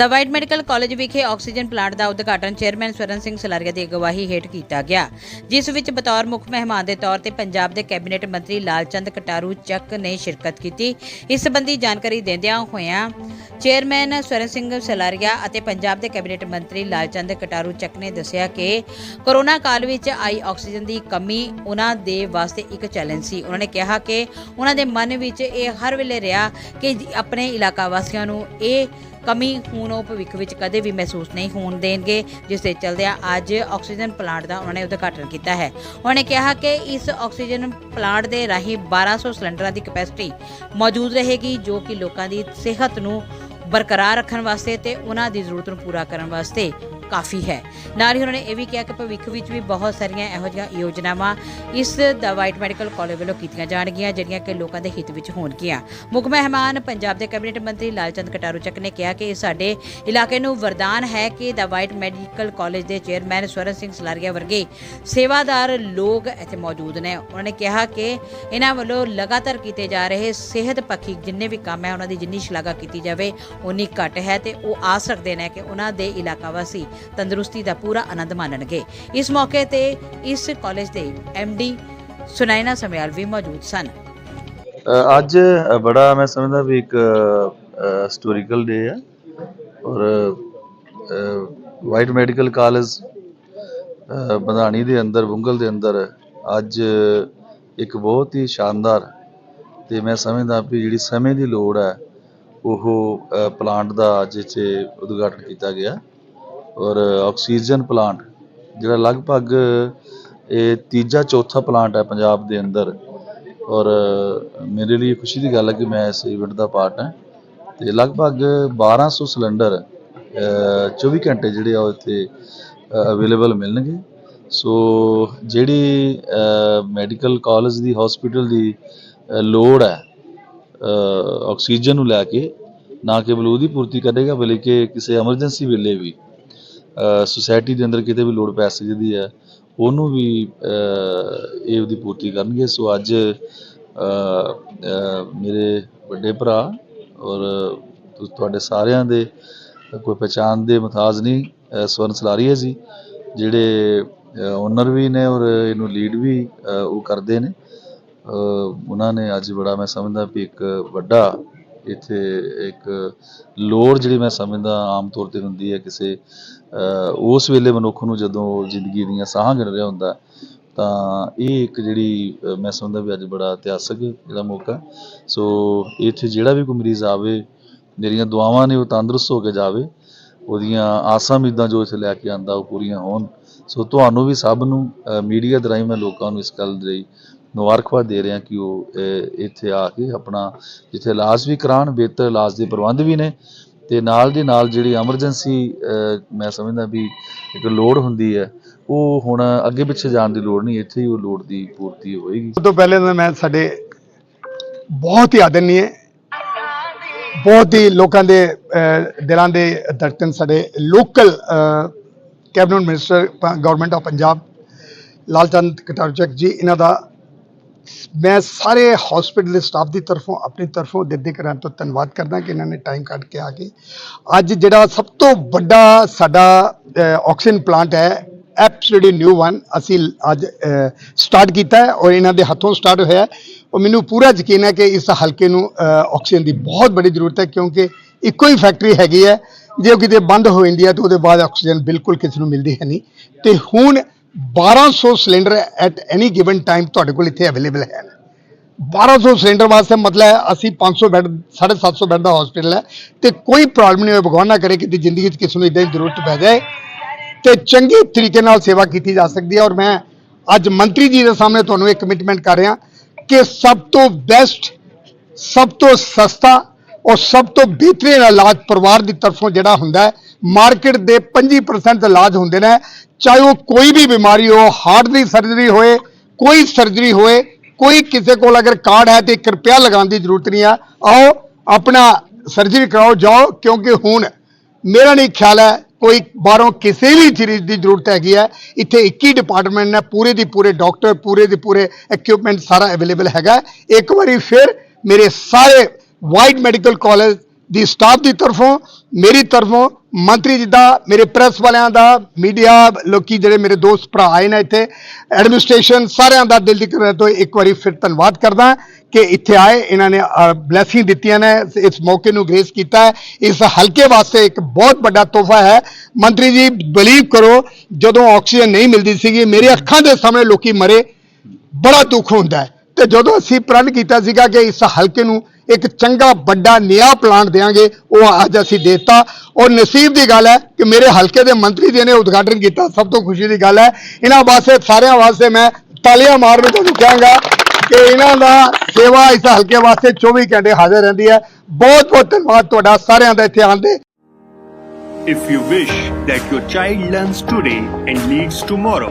ਦ white medical college ਵਿਖੇ oxygen plant ਦਾ ਉਦਘਾਟਨ ਚੇਅਰਮੈਨ ਸਵਰਨ ਸਿੰਘ ਸਲਾਰੀਆ ਦੀ ਅਗਵਾਈ ਹੇਠ ਕੀਤਾ ਗਿਆ। ਜਿਸ ਵਿੱਚ ਬਤੌਰ ਮੁੱਖ ਮਹਿਮਾਨ ਦੇ ਤੌਰ ਤੇ ਪੰਜਾਬ ਦੇ ਕੈਬਨਿਟ ਮੰਤਰੀ ਲਾਲਚੰਦ ਕਟਾਰੂ ਚੱਕ ਨੇ ਸ਼ਿਰਕਤ ਕੀਤੀ। ਇਸ ਸੰਬੰਧੀ ਜਾਣਕਾਰੀ ਦਿੰਦਿਆਂ ਹੋਇਆਂ ਚੇਅਰਮੈਨ ਸਵਰਨ ਸਿੰਘ ਸਲਾਰੀਆ ਅਤੇ ਪੰਜਾਬ ਦੇ ਕੈਬਨਿਟ ਮੰਤਰੀ ਲਾਲਚੰਦ ਕਟਾਰੂ ਚੱਕ ਨੇ ਦੱਸਿਆ ਕਿ ਕੋਰੋਨਾ ਕਾਲ ਵਿੱਚ ਆਈ ਆਕਸੀਜਨ ਦੀ ਕਮੀ ਉਹਨਾਂ ਦੇ ਵਾਸਤੇ ਇੱਕ ਚੈਲੰਜ ਸੀ। ਉਹਨਾਂ ਨੇ ਕਿਹਾ ਕਿ ਉਹਨਾਂ ਦੇ ਮਨ ਵਿੱਚ ਇਹ ਹਰ ਵੇਲੇ ਰਿਹਾ ਕਿ ਆਪਣੇ ਇਲਾਕਾ ਵਾਸੀਆਂ ਨੂੰ ਇਹ ਕਮੀ ਹੁਣ ਉਹ ਭਵਿੱਖ ਵਿੱਚ ਕਦੇ ਵੀ ਮਹਿਸੂਸ ਨਹੀਂ ਹੋਣ ਦੇਣਗੇ, ਜਿਸ ਦੇ ਚਲਦਿਆਂ ਅੱਜ ਆਕਸੀਜਨ ਪਲਾਂਟ ਦਾ ਉਹਨਾਂ ਨੇ ਉਦਘਾਟਨ ਕੀਤਾ ਹੈ। ਉਹਨਾਂ ਨੇ ਕਿਹਾ ਕਿ ਇਸ ਆਕਸੀਜਨ ਪਲਾਂਟ ਦੇ ਰਾਹੀਂ 1200 ਸਿਲੰਡਰਾਂ ਦੀ ਕਪੈਸਿਟੀ ਮੌਜੂਦ ਰਹੇਗੀ, ਜੋ ਕਿ ਲੋਕਾਂ ਦੀ ਸਿਹਤ ਨੂੰ ਬਰਕਰਾਰ ਰੱਖਣ ਵਾਸਤੇ ਤੇ ਉਹਨਾਂ ਦੀ ਜ਼ਰੂਰਤ ਨੂੰ ਪੂਰਾ ਕਰਨ ਵਾਸਤੇ ਕਾਫੀ ਹੈ। ਨਾਲ ਹੀ ਉਹਨਾਂ ਨੇ ਇਹ ਵੀ ਕਿਹਾ ਕਿ ਭਵਿੱਖ ਵਿੱਚ ਵੀ ਬਹੁਤ ਸਾਰੀਆਂ ਇਹੋ ਜਿਹੀਆਂ ਯੋਜਨਾਵਾਂ ਇਸ ਦਾ ਵਾਈਟ ਮੈਡੀਕਲ ਕਾਲਜ ਵੱਲੋਂ ਕੀਤੀਆਂ ਜਾਣਗੀਆਂ, ਜਿਹੜੀਆਂ ਕਿ ਲੋਕਾਂ ਦੇ ਹਿੱਤ ਵਿੱਚ ਹੋਣਗੀਆਂ। ਮੁੱਖ ਮਹਿਮਾਨ ਪੰਜਾਬ ਦੇ ਕੈਬਨਿਟ ਮੰਤਰੀ ਲਾਲਚੰਦ ਕਟਾਰੂ ਚੱਕ ਨੇ ਕਿਹਾ ਕਿ ਇਹ ਸਾਡੇ ਇਲਾਕੇ ਨੂੰ ਵਰਦਾਨ ਹੈ ਕਿ ਦਾ ਵਾਈਟ ਮੈਡੀਕਲ ਕਾਲਜ ਦੇ ਚੇਅਰਮੈਨ ਸਵਰਨ ਸਿੰਘ ਸਲਾਰੀਆ ਵਰਗੇ ਸੇਵਾਦਾਰ ਲੋਕ ਇੱਥੇ ਮੌਜੂਦ ਨੇ। ਉਹਨਾਂ ਨੇ ਕਿਹਾ ਕਿ ਇਹਨਾਂ ਵੱਲੋਂ ਲਗਾਤਾਰ ਕੀਤੇ ਜਾ ਰਹੇ ਸਿਹਤ ਪੱਖੀ ਜਿੰਨੇ ਵੀ ਕੰਮ ਹੈ, ਉਹਨਾਂ ਦੀ ਜਿੰਨੀ ਸ਼ਲਾਘਾ ਕੀਤੀ ਜਾਵੇ ਉਨੀ ਘੱਟ ਹੈ ਤੇ ਉਹ ਆਸ ਰੱਖਦੇ ਨੇ ਕਿ ਉਹਨਾਂ ਦੇ ਇਲਾਕਾ ਵਾਸੀ ਤੰਦਰੁਸਤੀ ਦਾ ਪੂਰਾ ਆਨੰਦ ਮਾਣਨਗੇ ਇਸ ਮੌਕੇ ਤੇ ਇਸ ਕਾਲਜ ਦੇ ਡੀ ਸੁਨੈਨਾ ਸਮਿਆਲ ਵੀ ਮੌਜੂਦ ਸਨ। ਅੱਜ ਬੜਾ ਮੈਂ ਸਮਝਦਾ ਵੀ ਇੱਕ ਹਿਸਟੋਰੀਕਲ ਡੇ ਹੈ ਔਰ ਵਾਈਟ ਮੈਡੀਕਲ ਕਾਲਜ ਬੰਧਾਣੀ ਦੇ ਅੰਦਰ, ਬੁੰਗਲ ਦੇ ਅੰਦਰ ਅੱਜ ਇੱਕ ਬਹੁਤ ਹੀ ਸ਼ਾਨਦਾਰ ਤੇ ਮੈਂ ਸਮਝਦਾ ਵੀ ਜਿਹੜੀ ਸਮੇਂ ਦੀ ਲੋੜ ਹੈ, ਉਹ ਪਲਾਂਟ ਦਾ ਅੱਜ ਇੱਥੇ ਉਦਘਾਟਨ ਕੀਤਾ ਗਿਆ। ਔਰ ਆਕਸੀਜਨ ਪਲਾਂਟ ਜਿਹੜਾ ਲਗਭਗ ਇਹ ਤੀਜਾ ਚੌਥਾ ਪਲਾਂਟ ਹੈ ਪੰਜਾਬ ਦੇ ਅੰਦਰ। ਔਰ ਮੇਰੇ ਲਈ ਖੁਸ਼ੀ ਦੀ ਗੱਲ ਹੈ ਕਿ ਮੈਂ ਇਸ ਇਵੈਂਟ ਦਾ ਪਾਰਟ ਹਾਂ। ਤੇ ਲਗਭਗ 1200 ਸਿਲੰਡਰ ਅ, 24 ਘੰਟੇ ਜਿਹੜੇ ਆ ਉਹ ਇੱਥੇ ਅਵੇਲੇਬਲ ਮਿਲਣਗੇ। ਸੋ ਜਿਹੜੀ ਮੈਡੀਕਲ ਕਾਲਜ ਦੀ ਹਸਪੀਟਲ ਦੀ ਲੋੜ ਹੈ ਆਕਸੀਜਨ ਨੂੰ ਲੈ ਕੇ ਨਾ ਕੇਵਲ ਉਹਦੀ ਪੂਰਤੀ ਕਰੇਗਾ ਬਲਕਿ ਕਿਸੇ ਐਮਰਜੈਂਸੀ ਵੇਲੇ ਵੀ। ਸੁਸਾਇਟੀ ਦੇ ਅੰਦਰ ਕਿਤੇ ਵੀ ਲੋੜ ਪੈ ਸਕਦੀ ਹੈ ਉਹਨੂੰ ਵੀ ਇਹ ਉਹਦੀ ਪੂਰਤੀ ਕਰਨਗੇ। ਸੋ ਅੱਜ ਮੇਰੇ ਵੱਡੇ ਭਰਾ ਔਰ ਤੁਹਾਡੇ ਸਾਰਿਆਂ ਦੇ ਕੋਈ ਪਛਾਣ ਦੇ ਮੁਤਾਜ ਨਹੀਂ ਅ, ਸਵਰਨ ਸਲਾਰੀਆ ਜੀ ਜਿਹੜੇ ਓਨਰ ਵੀ ਨੇ ਔਰ ਇਹਨੂੰ ਲੀਡ ਵੀ ਉਹ ਕਰਦੇ ਨੇ। ਉਹਨਾਂ ਨੇ ਅੱਜ ਬੜਾ ਮੈਂ ਸਮਝਦਾ ਵੀ ਇੱਕ ਵੱਡਾ ਇੱਥੇ ਇੱਕ ਲੋੜ ਜਿਹੜੀ ਮੈਂ ਸਮਝਦਾ ਆਮ ਤੌਰ ਤੇ ਹੁੰਦੀ ਹੈ ਕਿਸੇ ਉਸ ਵੇਲੇ ਮਨੁੱਖ ਨੂੰ ਜਦੋਂ ਜ਼ਿੰਦਗੀ ਦੀਆਂ ਸਾਹਾਂ ਗਿਣ ਰਿਹਾ ਹੁੰਦਾ, ਤਾਂ ਇਹ ਇੱਕ ਜਿਹੜੀ ਮੈਂ ਸਮਝਦਾ ਵੀ ਅੱਜ ਬੜਾ ਇਤਿਹਾਸਕ ਜਿਹੜਾ ਮੌਕਾ। ਸੋ ਇੱਥੇ ਜਿਹੜਾ ਵੀ ਕੋਈ ਮਰੀਜ਼ ਆਵੇ, ਮੇਰੀਆਂ ਦੁਆਵਾਂ ਨੇ ਉਹ ਤੰਦਰੁਸਤ ਹੋ ਕੇ ਜਾਵੇ, ਉਹਦੀਆਂ ਆਸਾਂ ਉਮੀਦਾਂ ਜੋ ਇੱਥੇ ਲੈ ਕੇ ਆਂਦਾ ਉਹ ਪੂਰੀਆਂ ਹੋਣ। ਸੋ ਤੁਹਾਨੂੰ ਵੀ ਸਭ ਨੂੰ ਮੀਡੀਆ ਦੇ ਰਾਹੀਂ ਮੈਂ ਲੋਕਾਂ ਨੂੰ ਇਸ ਗੱਲ ਲਈ ਮੁਬਾਰਕਬਾਦ ਦੇ ਰਿਹਾ ਕਿ ਉਹ ਇੱਥੇ ਆ ਕੇ ਆਪਣਾ ਜਿੱਥੇ ਇਲਾਜ ਵੀ ਕਰਾਉਣ, ਬਿਹਤਰ ਇਲਾਜ ਦੇ ਪ੍ਰਬੰਧ ਵੀ ਨੇ ਤੇ ਨਾਲ ਦੀ ਨਾਲ ਜਿਹੜੀ ਐਮਰਜੈਂਸੀ ਮੈਂ ਸਮਝਦਾ ਵੀ ਇੱਕ ਲੋੜ ਹੁੰਦੀ ਹੈ, ਉਹ ਹੁਣ ਅੱਗੇ ਪਿੱਛੇ ਜਾਣ ਦੀ ਲੋੜ ਨਹੀਂ, ਇੱਥੇ ਹੀ ਉਹ ਲੋੜ ਦੀ ਪੂਰਤੀ ਹੋਏਗੀ। ਸਭ ਤੋਂ ਪਹਿਲੇ ਤਾਂ ਮੈਂ ਸਾਡੇ ਬਹੁਤ ਹੀ ਆਦਰਨੀय ਬਹੁਤ ਹੀ ਲੋਕਾਂ ਦੇ ਦਿਲਾਂ ਦੇ ਧੜਕਣ ਸਾਡੇ local cabinet minister government of Punjab, Lalchand Kataruchak ji, ਇਹਨਾਂ ਦਾ ਮੈਂ ਸਾਰੇ ਹਸਪੀਟਲ ਦੇ ਸਟਾਫ ਦੀ ਤਰਫੋਂ, ਆਪਣੀ ਤਰਫੋਂ ਦਿਲ ਦੀ ਕਰਾਂ ਤੋਂ ਧੰਨਵਾਦ ਕਰਦਾ ਕਿ ਇਹਨਾਂ ਨੇ ਟਾਈਮ ਕੱਢ ਕੇ ਆ ਕੇ। ਅੱਜ ਜਿਹੜਾ ਸਭ ਤੋਂ ਵੱਡਾ ਸਾਡਾ ਆਕਸੀਜਨ ਪਲਾਂਟ ਹੈ ਐਬਸੋਲੂਟਲੀ ਨਿਊ ਵਨ ਅਸੀਂ ਅੱਜ ਸਟਾਰਟ ਕੀਤਾ ਹੈ ਔਰ ਇਹਨਾਂ ਦੇ ਹੱਥੋਂ ਸਟਾਰਟ ਹੋਇਆ ਹੈ। ਔਰ ਮੈਨੂੰ ਪੂਰਾ ਯਕੀਨ ਹੈ ਕਿ ਇਸ ਹਲਕੇ ਨੂੰ ਆਕਸੀਜਨ ਦੀ ਬਹੁਤ ਬੜੀ ਜ਼ਰੂਰਤ ਹੈ ਕਿਉਂਕਿ ਇੱਕੋ ਹੀ ਫੈਕਟਰੀ ਹੈਗੀ ਹੈ। ਜੇ ਉਹ ਕਿਤੇ ਬੰਦ ਹੋ ਜਾਂਦੀ ਹੈ ਤਾਂ, ਉਹਦੇ ਬਾਅਦ ਆਕਸੀਜਨ ਬਿਲਕੁਲ ਕਿਸੇ ਨੂੰ ਮਿਲਦੀ ਹੈ ਨਹੀਂ। ਤੇ ਹੁਣ 1200 cylinder at any given time ਤੁਹਾਡੇ ਕੋਲ ਇੱਥੇ ਅਵੇਲੇਬਲ ਹੈ 1200 ਸਿਲੰਡਰ ਵਾਸਤੇ ਮਤਲਬ ਹੈ ਅਸੀਂ 500 ਬੈੱਡ 750 ਬੈੱਡ ਦਾ ਹਸਪੀਟਲ ਹੈ ਤੇ ਕੋਈ ਪ੍ਰੋਬਲਮ ਨਹੀਂ ਹੋਵੇ ਭਗਵਾਨ ਨਾ ਕਰੇ ਕਿ ਜ਼ਿੰਦਗੀ 'ਚ ਕਿਸੇ ਨੂੰ ਇਦਾਂ ਦੀ ਜ਼ਰੂਰਤ ਪੈ ਜਾਏ ਤੇ ਚੰਗੇ ਤਰੀਕੇ ਨਾਲ ਸੇਵਾ ਕੀਤੀ ਜਾ ਸਕਦੀ ਹੈ ਔਰ ਮੈਂ ਅੱਜ ਮੰਤਰੀ ਜੀ ਦੇ ਸਾਹਮਣੇ ਤੁਹਾਨੂੰ ਇੱਕ ਕਮਿਟਮੈਂਟ ਕਰ ਰਿਹਾ ਕਿ ਸਭ ਤੋਂ ਬੈਸਟ ਸਭ ਤੋਂ ਸਸਤਾ ਔਰ ਸਭ ਤੋਂ ਬਿਹਤਰੀਨ ਇਲਾਜ ਪਰਿਵਾਰ ਦੀ ਤਰਫੋਂ ਜਿਹੜਾ ਹੁੰਦਾ ਹੈ ਮਾਰਕੀਟ ਦੇ 25% ਇਲਾਜ ਹੁੰਦੇ ਨੇ, ਚਾਹੇ ਉਹ ਕੋਈ ਵੀ ਬਿਮਾਰੀ ਹੋ ਹਾਰਟ ਦੀ ਸਰਜਰੀ ਹੋਏ, ਕੋਈ ਸਰਜਰੀ ਹੋਏ, ਕੋਈ ਕਿਸੇ ਕੋਲ ਅਗਰ ਕਾਰਡ ਹੈ ਤੇ 1 ਰੁਪਿਆ ਲਗਾਉਣ ਦੀ ਜ਼ਰੂਰਤ ਨਹੀਂ ਆ, ਆਓ ਆਪਣਾ ਸਰਜਰੀ ਕਰਾਓ, ਜਾਓ, ਕਿਉਂਕਿ ਹੁਣ ਮੇਰਾ ਨਹੀਂ ਖਿਆਲ ਹੈ ਕੋਈ ਬਾਹਰੋਂ ਕਿਸੇ ਵੀ ਚੀਜ਼ ਦੀ ਜ਼ਰੂਰਤ ਹੈਗੀ ਹੈ, ਇੱਥੇ ਇੱਕ ਹੀ ਡਿਪਾਰਟਮੈਂਟ ਨੇ ਪੂਰੇ ਦੀ ਪੂਰੇ ਡਾਕਟਰ ਪੂਰੇ ਦੀ ਪੂਰੇ ਇਕਵਿਪਮੈਂਟ ਸਾਰਾ ਅਵੇਲੇਬਲ ਹੈਗਾ ਇੱਕ ਵਾਰੀ ਫਿਰ ਮੇਰੇ ਸਾਰੇ ਵਾਈਟ ਮੈਡੀਕਲ ਕਾਲਜ ਦੀ ਸਟਾਫ ਦੀ ਤਰਫੋਂ, ਮੇਰੀ ਤਰਫੋਂ ਮੰਤਰੀ ਜੀ ਦਾ ਮੇਰੇ ਪ੍ਰੈਸ ਵਾਲਿਆਂ ਦਾ, ਮੀਡੀਆ, ਲੋਕੀ ਜਿਹੜੇ ਮੇਰੇ ਦੋਸਤ ਭਰਾ ਆਏ ਨੇ ਇੱਥੇ ਐਡਮਿਨਿਸਟ੍ਰੇਸ਼ਨ ਸਾਰਿਆਂ ਦਾ ਦਿਲ ਦੀ ਕਰਨ ਤੋਂ ਇੱਕ ਵਾਰੀ ਫਿਰ ਧੰਨਵਾਦ ਕਰਦਾ ਕਿ ਇੱਥੇ ਆਏ, ਇਹਨਾਂ ਨੇ ਬਲੇਸਿੰਗ ਦਿੱਤੀਆਂ ਨੇ, ਇਸ ਮੌਕੇ ਨੂੰ ਗ੍ਰੇਸ ਕੀਤਾ ਹੈ। ਇਸ ਹਲਕੇ ਵਾਸਤੇ ਇੱਕ ਬਹੁਤ ਵੱਡਾ ਤੋਹਫਾ ਹੈ। ਮੰਤਰੀ ਜੀ ਬਲੀਵ ਕਰੋ, ਜਦੋਂ ਆਕਸੀਜਨ ਨਹੀਂ ਮਿਲਦੀ ਸੀਗੀ ਮੇਰੇ ਅੱਖਾਂ ਦੇ ਸਾਹਮਣੇ ਲੋਕੀ ਮਰੇ, ਬੜਾ ਦੁੱਖ ਹੁੰਦਾ ਤੇ ਜਦੋਂ ਅਸੀਂ ਪ੍ਰਣ ਕੀਤਾ ਸੀਗਾ ਕਿ ਇਸ ਹਲਕੇ ਨੂੰ ਇੱਕ ਚੰਗਾ ਵੱਡਾ ਨਿਆ ਪਲਾਂਟ ਦੇਾਂਗੇ ਉਹ ਅੱਜ ਅਸੀਂ ਦੇਤਾ। ਔਰ ਨਸੀਬ ਦੀ ਗੱਲ ਹੈ ਕਿ ਮੇਰੇ ਹਲਕੇ ਦੇ ਮੰਤਰੀ ਜੀ ਨੇ ਉਦਘਾਟਨ ਕੀਤਾ। ਸਭ ਤੋਂ ਖੁਸ਼ੀ ਦੀ ਗੱਲ ਹੈ। ਇਹਨਾਂ ਵਾਸਤੇ ਸਾਰਿਆਂ ਵਾਸਤੇ ਮੈਂ ਤਾਲੀਆਂ ਮਾਰਨ ਤੁਹਾਨੂੰ ਕਹਾਂਗਾ ਕਿ ਇਹਨਾਂ ਦਾ ਸੇਵਾ ਇਸ ਹਲਕੇ ਵਾਸਤੇ 24 ਘੰਟੇ ਹਾਜ਼ਰ ਰਹਿੰਦੀ ਹੈ। ਬਹੁਤ ਬਹੁਤ ਧੰਨਵਾਦ ਤੁਹਾਡਾ ਸਾਰਿਆਂ ਦਾ ਇੱਥੇ ਆਉਣ ਦੇ। If you wish that your child learns today and leads tomorrow,